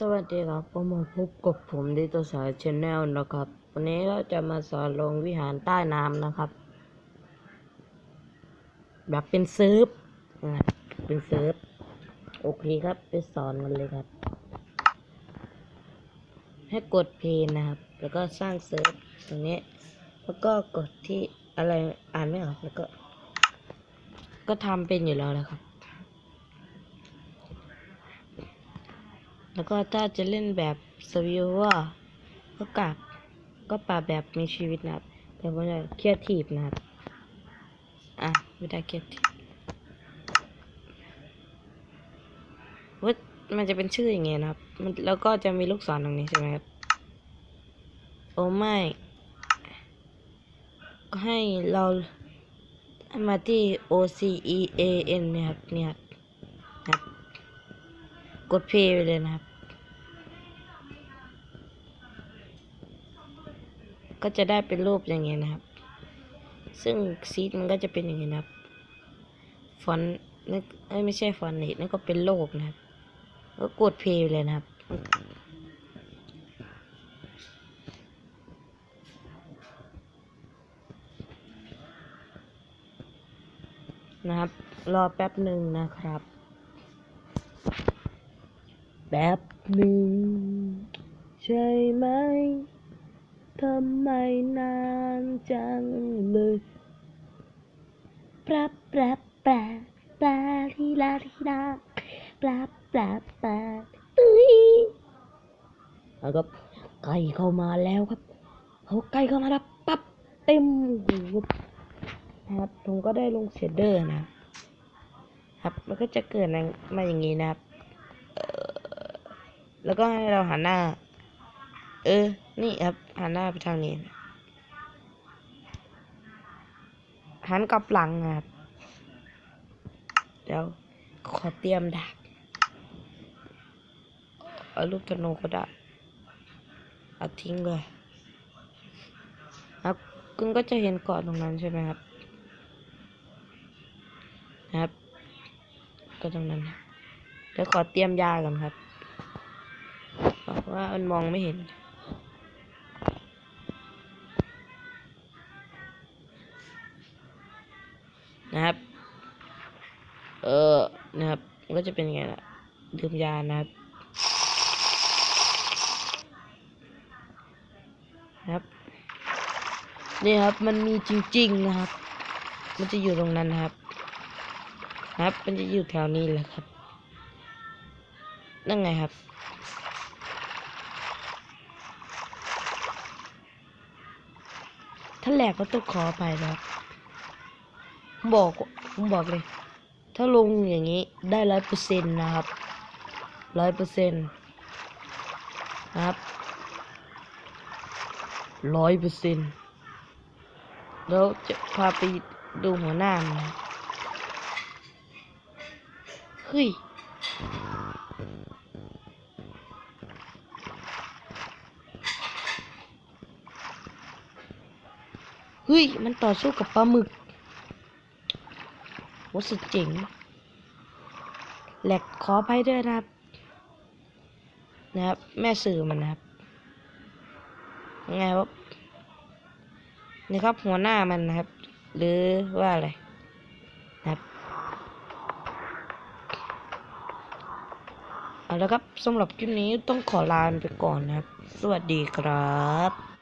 สวัสดีครับก็มาพบกับผมดิตัวสายชแนลนะครับ วันนี้เราจะมาสอนลงวิหารใต้น้ำนะครับ แบบเป็นเซิร์ฟนะเป็นเซิร์ฟ โอเคครับ ไปสอนกันเลยครับ ให้กดเพลนะครับ แล้วก็สร้างเซิร์ฟตรงนี้ แล้วก็กดที่อะไรอ่านไม่ออกแล้วก็ ก็ทำเป็นอยู่แล้วนะครับ แล้วก็ถ้าจะเล่นแบบสวิวก็กลับก็ปรับแบบมีชีวิตนะครับ แต่ว่าเครียดทีบนะครับ อะไม่ได้เครียดทีบว่ามันจะเป็นชื่ออย่างเงี้ยนะครับ มันแล้วก็จะมีลูกศรตรงนี้ใช่ไหมครับ โอ้ไม่ก็ให้เรามาที่ O C E A N เนี่ยครับเนี่ยครับ กดเพย์ไปเลยนะครับ ก็จะได้เป็นรูปอย่างเงี้ยนะครับ ซึ่งซีดมันก็จะเป็นอย่างเงี้ยนะครับฟอนต์นั่นไม่ใช่ฟอนต์นี่นั่นก็เป็นโลกนะครับก็กดเพย์ไปเลยนะครับนะครับ รอแป๊บหนึ่งนะครับ แป๊บหนึ่ง ใช่ไหมทำไมนานจังเลยปรับปรับปรับปลาลีลาลีลาปรับปรับปรับตุ้ยแล้วก็ใกล้เข้ามาแล้วครับเขาใกล้เข้ามาแล้วปั๊บเต็มหูนะครับผมก็ได้ลงเชดเดอร์นะครับ มันก็จะเกิดมาอย่างนี้นะครับ แล้วก็ให้เราหันหน้า เออ นี่ครับ หันหน้าไปทางนี้ หันกลับหลังนะครับ เดี๋ยว ขอเตรียมดาบเอาลูกธนูก็ได้เอาทิ้งเลยครับคุณก็จะเห็นเกาะตรงนั้นใช่ไหมครับนะครับ ก็ตรงนั้นนะเดี๋ยวขอเตรียมยาก่อนครับ ว่ามันมองไม่เห็น นะครับ เออนะครับมันก็จะเป็นไงล่ะดื่มยานะครับนะครับ นี่ครับมันมีจริง ๆนะครับ มันจะอยู่ตรงนั้นนะครับ ครับ มันจะอยู่แถวนี้แหละครับ นั่นไงครับ ถ้าแหลกก็ต้องขอไปนะครับผมบอกผมบอกเลย ถ้าลงอย่างนี้ได้ร้อยเปอร์เซ็นต์นะครับร้อยเปอร์เซ็นต์นะครับร้อยเปอร์เซ็นต์แล้วจะพาไปดูหัวหน้ามันนะเฮ้ย เฮ้ย มันต่อสู้กับปลาหมึกโหสุดเจ๋งแหลกขออภัยด้วยนะครับ นะครับ แม่สื่อมันนะครับยังไงวะนี่ครับหัวหน้ามันนะครับ หรือว่าอะไรนะครับเอาละครับสำหรับคลิปนี้ต้องขอลาไปก่อนนะครับ สวัสดีครับ